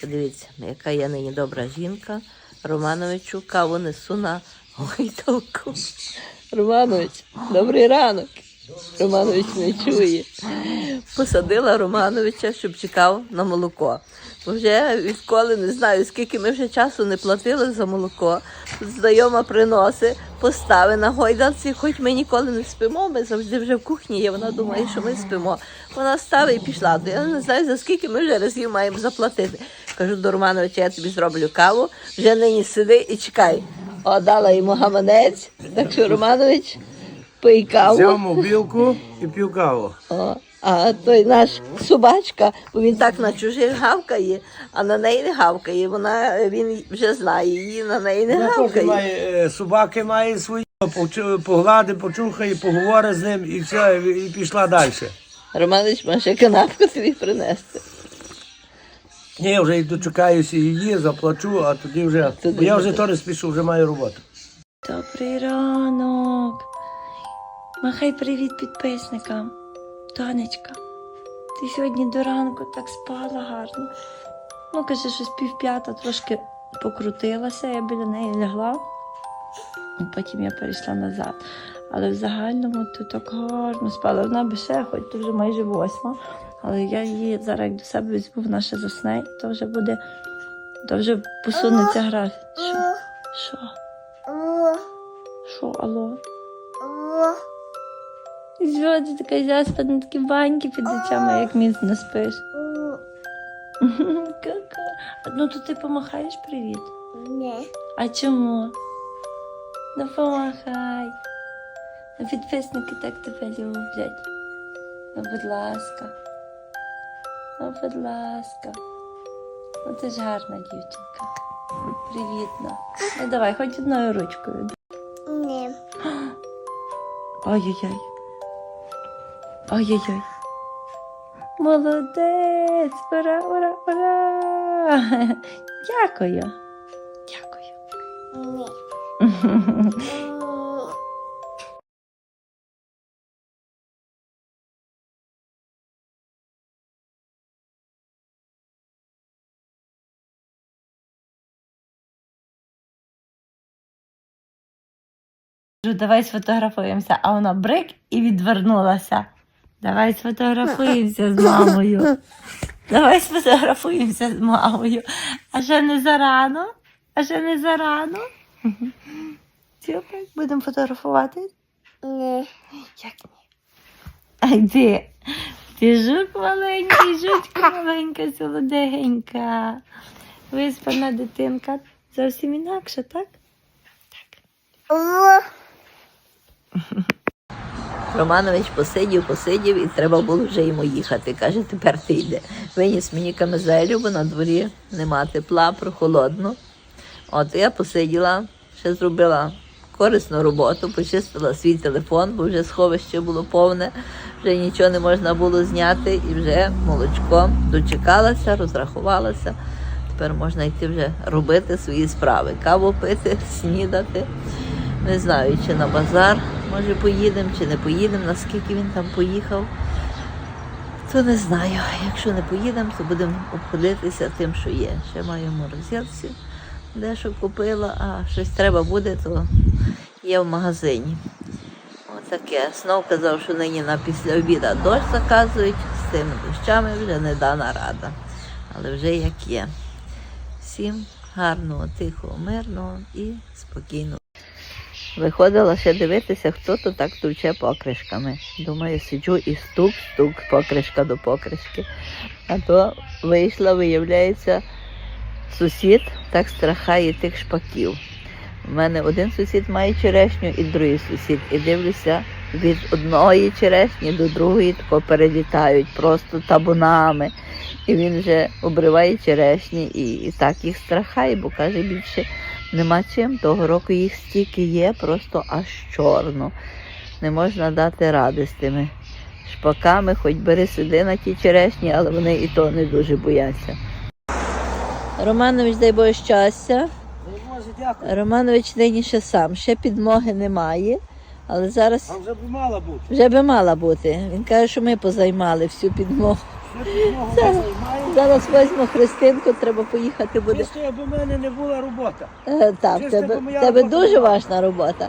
Подивіться, яка я нині добра жінка. Романовичу каву несу на гойдалку. Романович, добрий ранок. Романович не чує. Посадила Романовича, щоб чекав на молоко. Бо вже відколи не знаю, скільки ми вже часу не платили за молоко. Знайома приносить, постави на гойдалці, хоч ми ніколи не спимо, ми завжди вже в кухні є. Вона думає, що ми спимо. Вона ставить і пішла. Я не знаю, за скільки ми вже разів маємо заплатити. Кажу до Романовича, я тобі зроблю каву, вже нині сиди і чекай. О, дала йому гаманець. Так що Романович, пий каву. Взяв мобілку і п'ю каву. О, а той наш собачка, бо він так на чужих гавкає, а на неї не гавкає. Вона він вже знає її, на неї не гавкає. має, е, собаки має свої, поглади, почухає, поговори з ним і все, і і пішла далі. Романович може канапку тобі принести. Ні, я вже йду, чекаюся її, заплачу, а тоді вже. Бо я вже теж спішу, вже маю роботу. Добрий ранок. Махай привіт підписникам. Тонечка, ти сьогодні до ранку так спала гарно. Ну, каже, щось півп'ята трошки покрутилася, я біля неї лягла, і потім я перейшла назад. Але в загальному то так гарно спала. Вона би ще, хоч то вже майже восьма. Але я її зараз як до себе візьму, вона ще засне, і то вже буде, то вже посунеться графік. Що? Що? Що, алло? Ти така заспана, такі баньки під очами, як міцно спиш. Ну то ти помахаєш привіт. Не. А чому? Ну помахай. Ну підписники так тебе люблять. Ну, будь ласка. Ну, будь ласка. Ну ти ж гарна дівчинка. Привітна. Ну давай, хоч одною ручкою. Не. Ай-яй-яй. Ай-яй-яй. Молодець! Ура, ура, ура! Дякую. Дякую. Не. давай сфотографуємося, а вона брик і відвернулася. Давай сфотографуємося з мамою. Давай сфотографуємося з мамою. А ще не зарано? А ще не зарано? Супер, будемо фотографувати? Не. Як ні? А де? Ти жук маленький, жучка маленька, солоденька. Виспана дитинка. Зовсім інакше, так? Романович посидів, посидів, і треба було вже йому їхати. Каже, тепер ти йде. Виніс мені камизелю, бо на дворі нема тепла, прохолодно. От я посиділа, ще зробила корисну роботу, почистила свій телефон, бо вже сховище було повне, вже нічого не можна було зняти, і вже молочко дочекалася, розрахувалася. Тепер можна йти вже робити свої справи. Каву пити, снідати. Не знаю, чи на базар, може поїдемо, чи не поїдемо, наскільки він там поїхав. То не знаю. Якщо не поїдемо, то будемо обходитися тим, що є. Ще маю морозилці, дещо купила, а щось треба буде, то є в магазині. Отаке. Знов казав, що нині на після обіда дощ заказують, з тими дощами вже не дана рада. Але вже як є. Всім гарного, тихого, мирного і спокійного. Виходила ще дивитися, хто то так товче покришками. Думаю, сиджу і стук-стук, покришка до покришки. А то вийшла, виявляється, сусід так страхає тих шпаків. У мене один сусід має черешню і другий сусід. І дивлюся, від одної черешні до другої тако перелітають просто табунами. І він вже обриває черешні і, і так їх страхає, бо каже, більше нема чим. Того року їх стільки є, просто аж чорно. Не можна дати ради з тими шпаками, хоч бери сюди на ті черешні, але вони і то не дуже бояться. Романович, дай Боже щастя. Дякую. Романович нині ще сам, ще підмоги немає, але зараз А вже б мала бути. вже би мала бути. Він каже, що ми позаймали всю підмогу. Ще підмогу займає. Зараз візьму Христинку, треба поїхати буде. Чисто, аби в мене не була робота. Е, Так, Чисто, тебе, моя тебе робота дуже була. важна робота.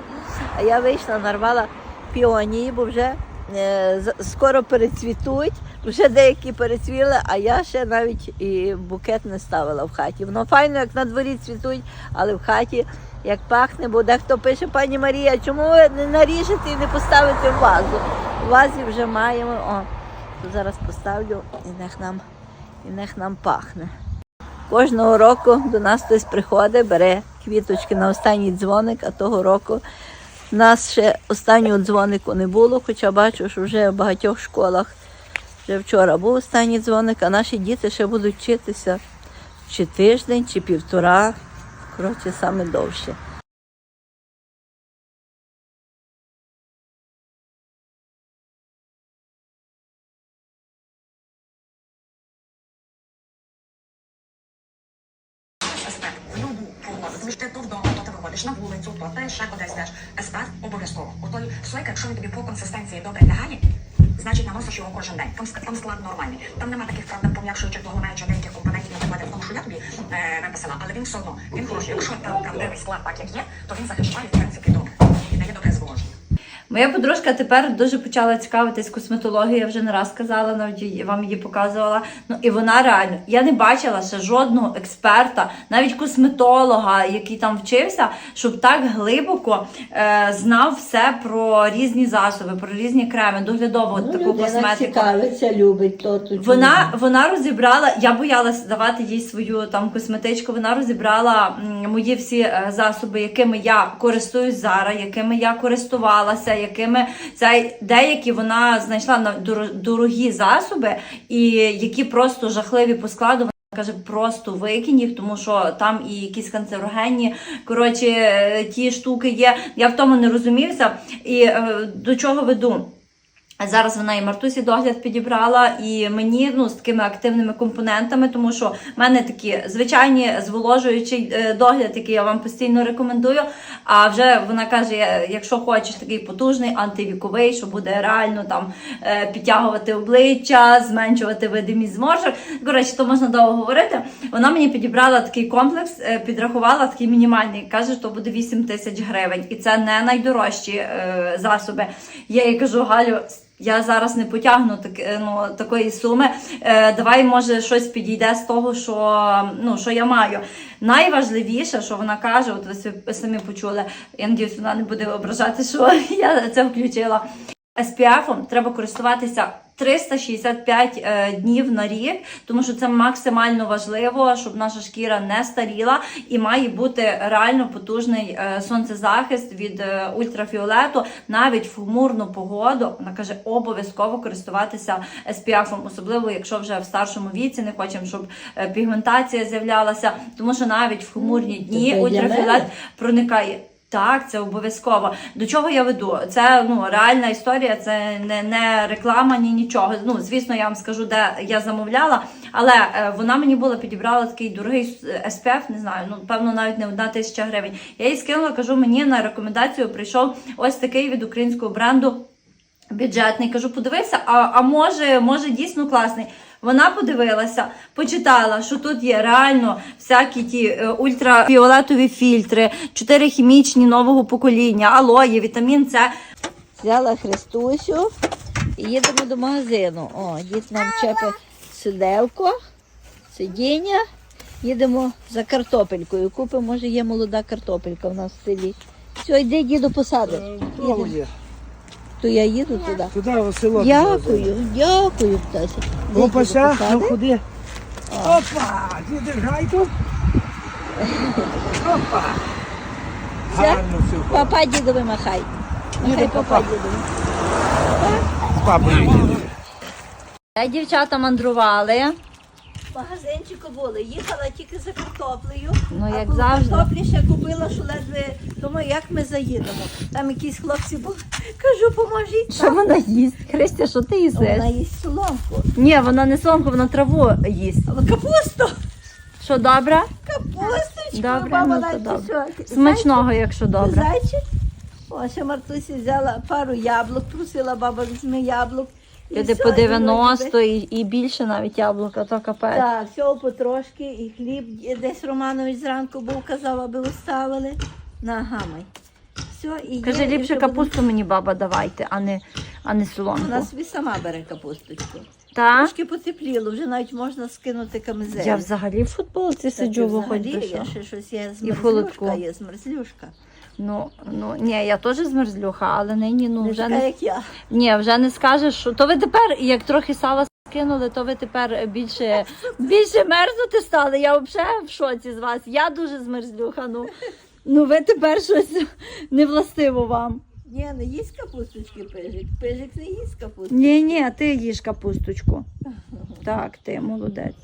А я вийшла, нарвала піонії, бо вже е, з- скоро перецвітуть. Вже деякі перецвіли, а я ще навіть і букет не ставила в хаті. Воно файно, як на дворі цвітуть, але в хаті як пахне, бо дехто пише, пані Марія, чому ви не наріжете і не поставите в вазу? В вазі вже маємо. О, то зараз поставлю і нех нам, і нех нам пахне. Кожного року до нас хтось приходить, бере квіточки на останній дзвоник, а того року в нас ще останнього дзвонику не було, хоча бачу, що вже в багатьох школах вже вчора був останній дзвоник, а наші діти ще будуть вчитися чи тиждень, чи півтора, коротше, саме довше. Ти то вдома, то ти виходиш на вулицю, то ти ще кудись йдеш. Аспект обов'язково. Отої слойка, якщо він тобі по консистенції добре лягає, значить наносиш його кожен день. Там, там склад нормальний. Там нема таких правда пом'якшуючих влагомаючих деяких компонентів, наприклад, в тому, що я тобі е, написала, але він все одно він хороший. Якщо там правдивий склад так як є, то він захищає в принципі добре і дає добре зволоження. Моя подружка тепер дуже почала цікавитись косметологією, я вже не раз казала, навіть вам її показувала. Ну і вона реально, я не бачила ще жодного експерта, навіть косметолога, який там вчився, щоб так глибоко е, знав все про різні засоби, про різні креми, доглядову Ну, таку косметику. цікавиться, любить то тут. Вона, вона розібрала, я боялась давати їй свою там косметичку. Вона розібрала мої всі е, засоби, якими я користуюсь зараз, якими я користувалася, якими це деякі вона знайшла на дорогі засоби, і які просто жахливі по складу. Каже, просто викинь їх, тому що там і якісь канцерогенні, коротше, е, ті штуки є. Я в тому не розумівся. І е, до чого веду? Зараз вона і Мартусі догляд підібрала, і мені ну з такими активними компонентами, тому що в мене такі звичайні зволожуючий е, догляд, який я вам постійно рекомендую. А вже вона каже: якщо хочеш такий потужний антивіковий, що буде реально там е, підтягувати обличчя, зменшувати видимість зморшок. Коротше, то можна довго говорити. Вона мені підібрала такий комплекс, е, підрахувала такий мінімальний. Каже, що буде 8 тисяч гривень, і це не найдорожчі засоби. Я їй кажу, Галю. Я зараз не потягну так, е, ну, такої суми. Е, давай, може, щось підійде з того, що, ну, що я маю. Найважливіше, що вона каже, от ви самі почули, я надіюсь, вона не буде ображати, що я це включила. SPF треба користуватися 365 е, днів на рік, тому що це максимально важливо, щоб наша шкіра не старіла і має бути реально потужний е, сонцезахист від е, ультрафіолету навіть в хмурну погоду. Вона каже, обов'язково користуватися SPF, особливо якщо вже в старшому віці не хочемо, щоб пігментація з'являлася, тому що навіть в хмурні дні ультрафіолет проникає. Так, це обов'язково. До чого я веду? Це ну реальна історія, це не, не реклама, ні нічого. Ну, звісно, я вам скажу, де я замовляла, але е, вона мені була підібрала такий дорогий е, SPF, не знаю, ну певно, навіть не одна тисяча гривень. Я їй скинула, кажу, мені на рекомендацію прийшов ось такий від українського бренду. Бюджетний, кажу, подивися, а, а може, може дійсно класний. Вона подивилася, почитала, що тут є реально всякі ті е, ультрафіолетові фільтри, чотири хімічні нового покоління, алої, вітамін С. Взяла Христусю і їдемо до магазину. О, дід нам чепить сидевко, сидіння. Їдемо за картопелькою. Купимо, може, є молода картопелька в нас в селі. Все, йди, діду посадиш. Кого Їдемо. То я їду туди. Туди в село. Дякую, дякую, птася. Опася, ну посади. ходи. Опа! Тут. Опа! Все? Папа дідові махай. Махай Діду, папа папа. дідові. Папою їдеш. Та дівчата мандрували. Магазинчику були, їхала тільки за картоплею. Ну, а коли завжди. Картоплі ще купила, що ледве думаю, як ми заїдемо. Там якісь хлопці були. Кажу, поможіть. Що вона їсть? Христя, що ти їсиш? Вона їсть соломку. Ні, вона не соломку, вона траву їсть. Але капусту! Що добре? Капусточку! Добре, ну, то навіть добре. все. Смачного, якщо добре. Зайчик? О, ще Мартусі взяла пару яблук, просила баба, візьми яблук. Люди все, по і 90 і, і більше навіть яблука, то капець. Так, всього потрошки, і хліб десь Романович зранку був, казав, аби оставили. На гамай. Все, і Каже, є, ліпше капусту мені баба давайте, а не, а не соломку. Вона собі сама бере капусточку. Та? Трошки потепліло, вже навіть можна скинути камизель. Я взагалі в футболці сиджу, що. є ще щось є змерзлюшка, є змерзлюшка. Ну, ну, ні, я теж змерзлюха, але нині, ну, Не вже не, як я. ні, вже не скажеш, що то ви тепер, як трохи сала скинули, то ви тепер більше, більше мерзнути стали. Я взагалі в шоці з вас. Я дуже змерзлюха, ну. Ну ви тепер щось не властиво вам. Ні, не їсть капусточки пижик. Пижик не їсть капусту. Ні, ні, ти їж капусточку. Так, ти молодець.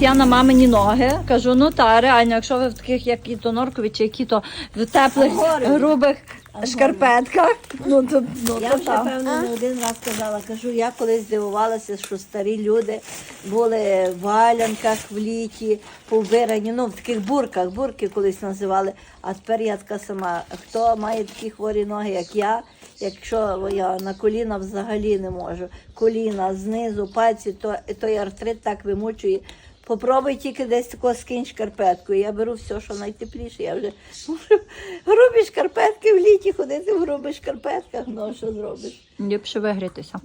Я на мамині ноги кажу, ну та реально, якщо ви в таких, як і то норкові, чи які то в теплих, грубих шкарпетках, ну то, ну, Я то вже там. певно не один раз казала, кажу, я колись здивувалася, що старі люди були в валянках в літі, повбирані, ну в таких бурках, бурки колись називали. А тепер я така сама. Хто має такі хворі ноги, як я, якщо я на коліна взагалі не можу, коліна знизу, пальці, то той артрит так вимучує. Попробуй тільки десь тако скинь шкарпетку. Я беру все, що найтепліше. Я вже можу грубі шкарпетки в літі ходити в грубих шкарпетках. Ну, що зробиш? Ліпше вигрітися.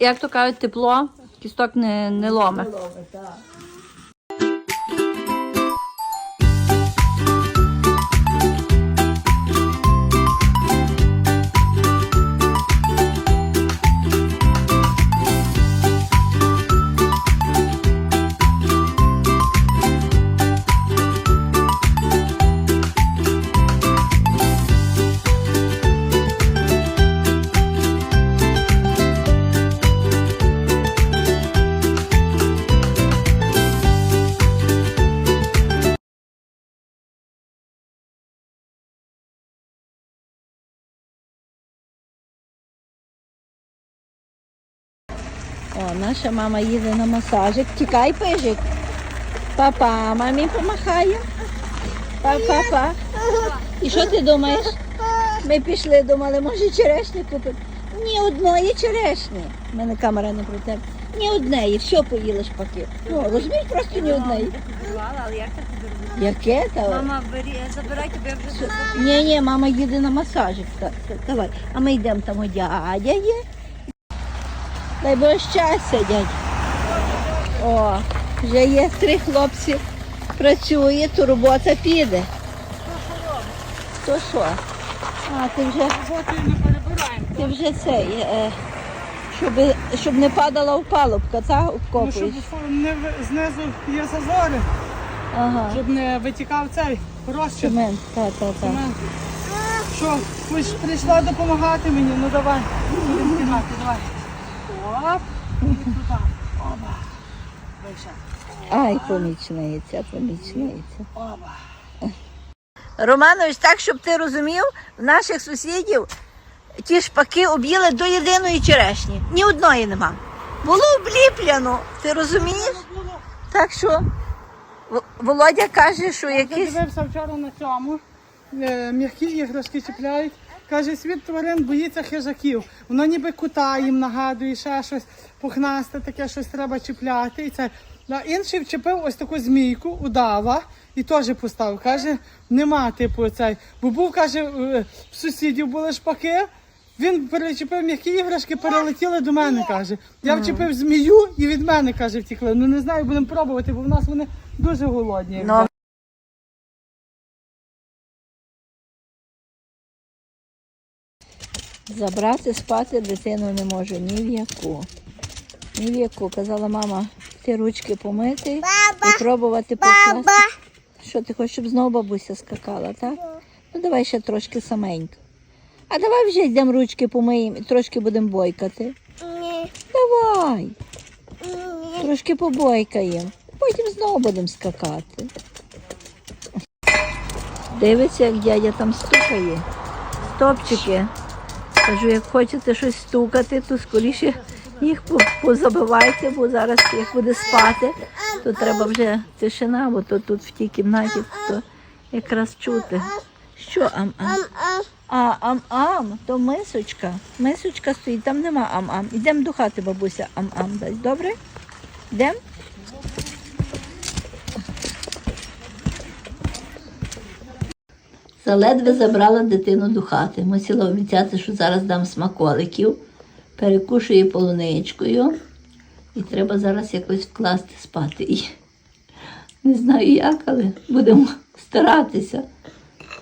Як то кажуть, тепло, кісток не, не ломе. Лови, так. О, наша мама їде на масажик. Тікай, пижик. Папа, мамі помахає. Па-па-па. І що ти думаєш? Ми пішли, думали, може черешні купити. Ні одної черешні. У мене камера не про тебе. Ні однеї, все поїли шпаки. Ну, розумієш, просто ні однеї. Але як ти Яке та? Мама, бері, забирай тебе вже. Ні, ні, мама їде на масажик. Так, так, давай. А ми йдемо там у дядя є. Дай Боже щастя, дядь. О, вже є три хлопці. Працює, то робота піде. То що? А, ти вже, ти вже цей, е, щоб, щоб не падала опалубка, так? Ну, щоб Обкопуєш. не в- знизу є зазори, Ага. щоб не витікав цей розчин. Так, так, так. Цемент. Що, ж прийшла допомагати мені? Ну давай, будемо тягати, давай. Оп, і туди. Оба. Вище. Ай, помічниця, помічниця. Оба. Романович, так, щоб ти розумів, в наших сусідів ті шпаки об'їли до єдиної черешні. Ні одної нема. Було обліпляно, ти розумієш? Так що Володя каже, що Я якийсь. дивився вчора на цьому. е, М'які іграшки чіпляють. Каже, світ тварин боїться хижаків. Воно ніби кута їм нагадує, ще щось пухнасте, таке щось треба чіпляти. І це. А інший вчепив ось таку змійку, удава, і теж поставив. Каже, нема типу цей. Бо був, каже, е, в сусідів були шпаки. Він перечепив м'які іграшки, перелетіли до мене, каже. Я вчепив змію і від мене, каже, втікли. Ну не знаю, будемо пробувати, бо в нас вони дуже голодні. Забрати спати дитину не можу ні в яку. Ні в яку. Казала мама, ти ручки помити і пробувати покласти. Що ти хочеш, щоб знову бабуся скакала, так? Ну давай ще трошки саменько. А давай вже йдемо ручки помиємо і трошки будемо бойкати. Ні. Давай, Ні. трошки побойкаємо. Потім знову будемо скакати. Дивиться, як дядя там стукає. Стопчики. Кажу, як хочете щось стукати, то скоріше їх позабивайте, бо зараз як буде спати, то треба вже тишина, бо то тут в тій кімнаті то якраз чути. Що ам-ам? Ам-ам. А, ам-ам, то мисочка. Мисочка стоїть, там нема ам-ам. Ідемо до хати, бабуся ам-ам дасть. Добре? Йдемо? Заледве забрала дитину до хати. Мусила обіцяти, що зараз дам смаколиків, перекушує полуничкою. І треба зараз якось вкласти спати її. Не знаю як, але будемо старатися.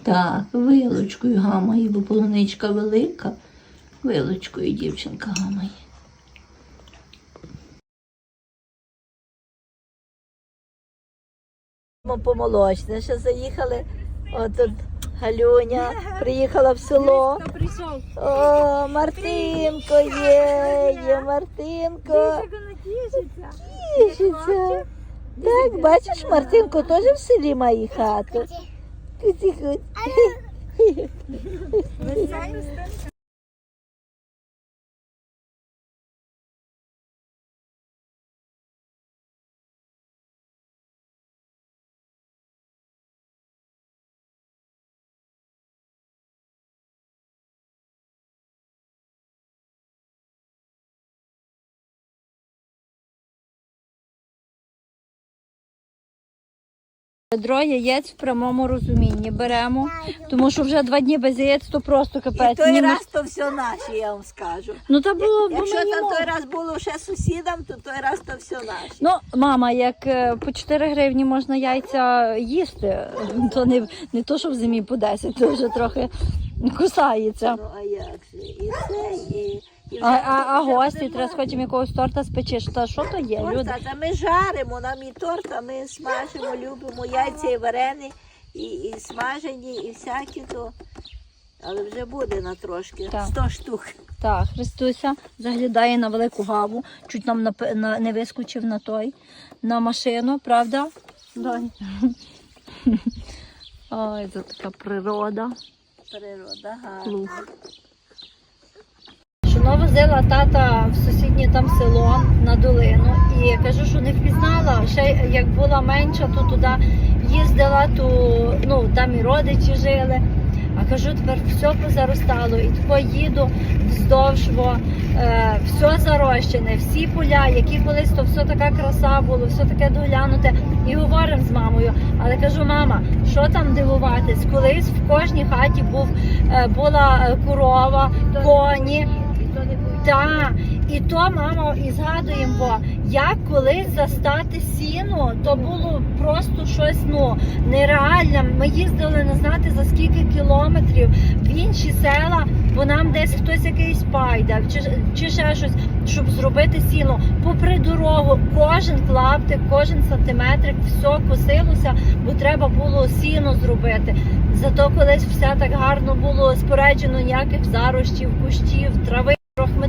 Так, вилочкою гамає, бо полуничка велика. Вилочкою дівчинка гамає. Ми по ще заїхали. От тут Галюня приїхала в село. О, Мартинко є, є Мартинко. Тішиться. Так, бачиш, Мартинко теж в селі має хату. Ведро яєць в прямому розумінні беремо, тому що вже два дні без яєць то просто І капець. той Ні, раз то все наше, я вам скажу. Ну та було Якщо мені там мов- той раз було ще сусідам, то той раз то все наше. Ну, мама, як е, по 4 гривні можна яйця їсти, то не, не то, що в зимі по 10, то вже трохи кусається. Ну а як же? І це, і, і А, а, а гості, треба схотім якогось торта спечеш. Та що то є, люди? Торта, та ми жаримо, нам і торт, а ми смажимо, любимо яйця і варені, і, і смажені, і всякі то. Але вже буде на трошки. Так. 100 штук. Так, Христуся заглядає на велику гаву, чуть нам на, на, не вискочив на той, на машину, правда? Дай. Ой, це така природа. Природа, гарна. Що возила тата в сусіднє там село на долину. І я кажу, що не впізнала. Ще як була менша, то туди їздила, то ну там і родичі жили. А кажу, тепер все позаростало. І тако їду вздовж, бо е, все зарощене, всі поля, які колись то все така краса було, все таке доглянуте. І говоримо з мамою. Але кажу, мама, що там дивуватись? Колись в кожній хаті був, е, була е, корова, коні. Так, і то мама і згадуємо, бо як колись застати сіно, то було просто щось ну нереальне. Ми їздили не знати за скільки кілометрів в інші села, бо нам десь хтось якийсь пайдав, чи, чи ще щось, щоб зробити сіно. Попри дорогу, кожен клаптик, кожен сантиметрик, все косилося, бо треба було сіно зробити. Зато колись все так гарно було споряджено, ніяких зарощів, кущів, трави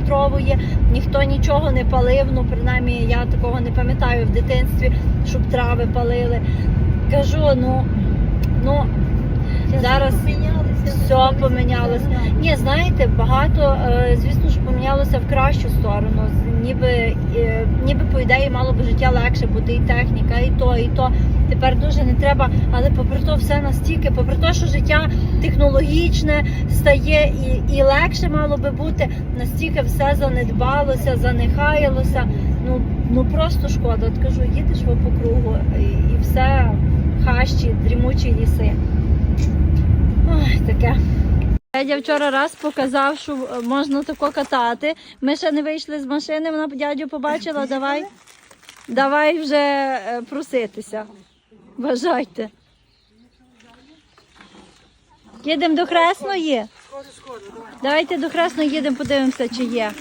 трьохметрової, ніхто нічого не палив. Ну, принаймні, я такого не пам'ятаю в дитинстві, щоб трави палили. Кажу, ну, ну зараз все помінялося. Ні, знаєте, багато, е, звісно ж, помінялося в кращу сторону. Ніби, е, ніби по ідеї мало би життя легше бути і техніка, і то, і то. Тепер дуже не треба, але попри то все настільки, попри те, що життя технологічне стає і, і легше мало би бути, настільки все занедбалося, занехаялося. Ну, ну просто шкода. От кажу, їдеш по кругу і, і все хащі, дрімучі ліси. Ой, таке. Дядя вчора раз показав, що можна тако катати. Ми ще не вийшли з машини, вона дядю побачила, давай, давай вже е, проситися. Бажайте. Їдемо до Хресної. Давайте до Хресної їдемо, подивимося, чи є.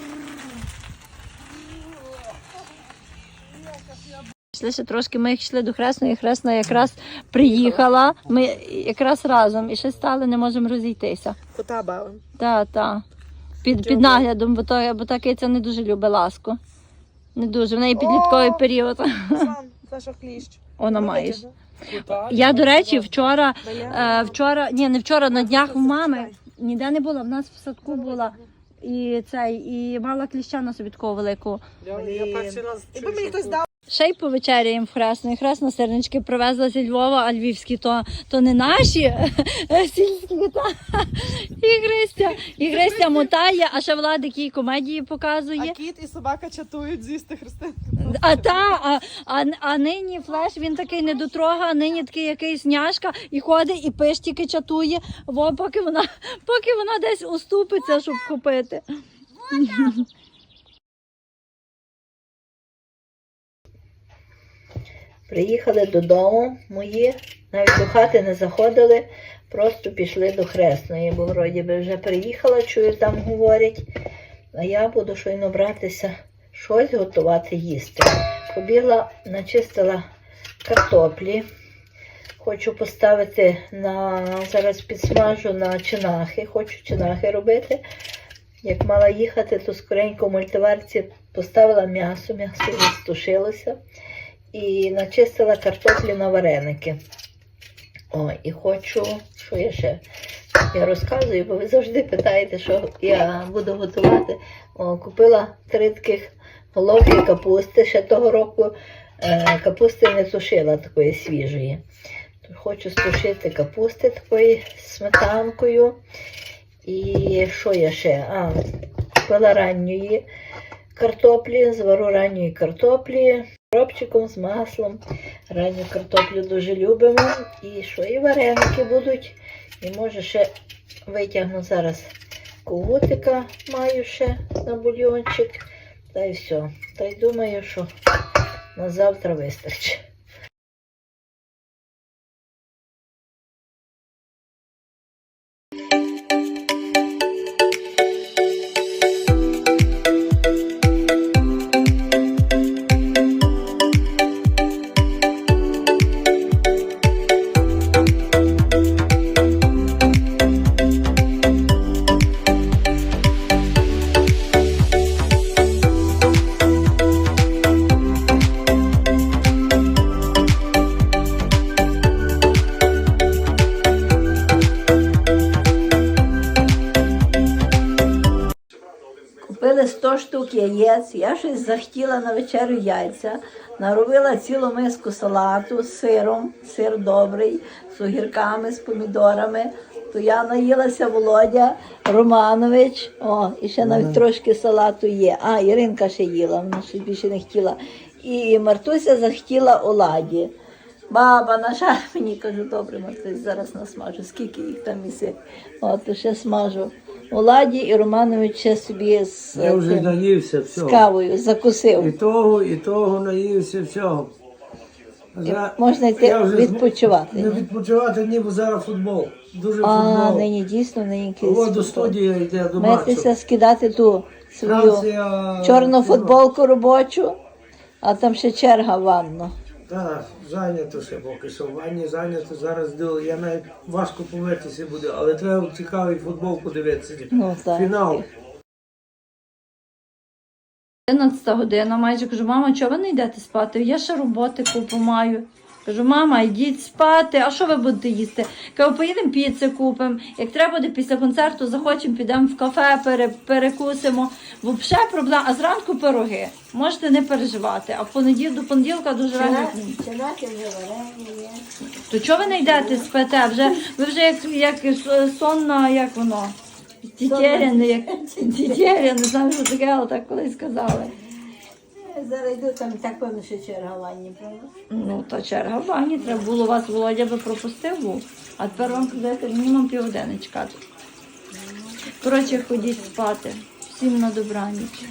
Йшли ще трошки, ми йшли до Хресної, Хресна якраз приїхала. Ми якраз разом і ще стали, не можемо розійтися. Кота бавим. Так, так. Під, під наглядом, бо, то, бо та киця не дуже любить ласку. Не дуже. В неї підлітковий період. Сан, це що кліщ. Вона маєш. Я, до речі, вчора, е, вчора, ні, не вчора, на днях в мами ніде не була, в нас в садку була. І цей, і мала кліща на собі такого великого. Я перший раз. Якби мені хтось дав. Ще й повечеряємо в Хресно. І Хресно сирнички привезла зі Львова, а львівські то, то не наші сільські. Та. І Христя, і Христя мотає, а ще Владик їй комедії показує. А кіт і собака чатують з'їсти Христинку. А та, а, а, а нині флеш він такий недотрога, а нині такий якийсь няшка і ходить і пиштіки чатує, во, поки вона, поки вона десь уступиться, щоб купити. Приїхали додому мої, навіть до хати не заходили, просто пішли до хресної, бо вроді би вже приїхала, чую, там говорять. А я буду щойно братися щось готувати їсти. Побігла, начистила картоплі. Хочу поставити на зараз підсмажу на чинахи. Хочу чинахи робити. Як мала їхати, то скоренько в мультиварці поставила м'ясо, м'ясо вже стушилося і начистила картоплі на вареники. О, і хочу, що я ще я розказую, бо ви завжди питаєте, що я буду готувати. О, купила три таких головки капусти. Ще того року е, капусти не сушила такої свіжої. Хочу стушити капусти такої з сметанкою. І що я ще? А, купила ранньої картоплі, звару ранньої картоплі кропчиком з маслом. Ранню картоплю дуже любимо. І що, і вареники будуть. І може ще витягну зараз когутика, маю ще на бульйончик. Та й все. Та й думаю, що на завтра вистачить. Я щось захотіла на вечерю яйця, наробила цілу миску салату з сиром, сир добрий, з огірками, з помідорами. То я наїлася Володя Романович, о, і ще навіть трошки салату є. А, Іринка ще їла, вона ще більше не хотіла. І Мартуся захотіла оладі. Баба, на жаль, мені кажу, добре, Мартусь, зараз насмажу. Скільки їх там місить? От, то ще смажу. Оладі і Романович ще собі з, Я вже тим, наївся з всього. кавою І того, і того наївся всього. За- можна йти я вже відпочивати, Не відпочивати, ні, бо зараз футбол. Дуже А, футбол. нині дійсно, нині О, якийсь до футбол. студії йде, до матчу. скидати ту свою Франція, чорну ну, футболку робочу, а там ще черга в ванну. Так, зайнято ще поки що. В ванні зайнято зараз. діло. Я навіть важко повертися буде, але треба цікавий футбол подивитися. Ну, так. Фінал. 11 година майже кажу, мама, чого ви не йдете спати? Я ще роботи купу маю. Кажу, мама, йдіть спати, а що ви будете їсти? Кажу, поїдемо піци купимо. Як треба буде після концерту, захочемо, підемо в кафе, пере, перекусимо. Взагалі проблема, а зранку пироги. Можете не переживати. А в понеділ, до понеділка дуже рано. То чого ви не йдете спите? Вже, ви вже як, як сонна, як воно? Тітєряне, як тітєря, не знаю, що таке, але так колись Зараз йду, там так певно, що черга в правда? Ну, та черга треба було вас, Володя би пропустив був, а тепер вам куди мінімум півгодини. Коротше, ходіть спати. Всім на добраніч.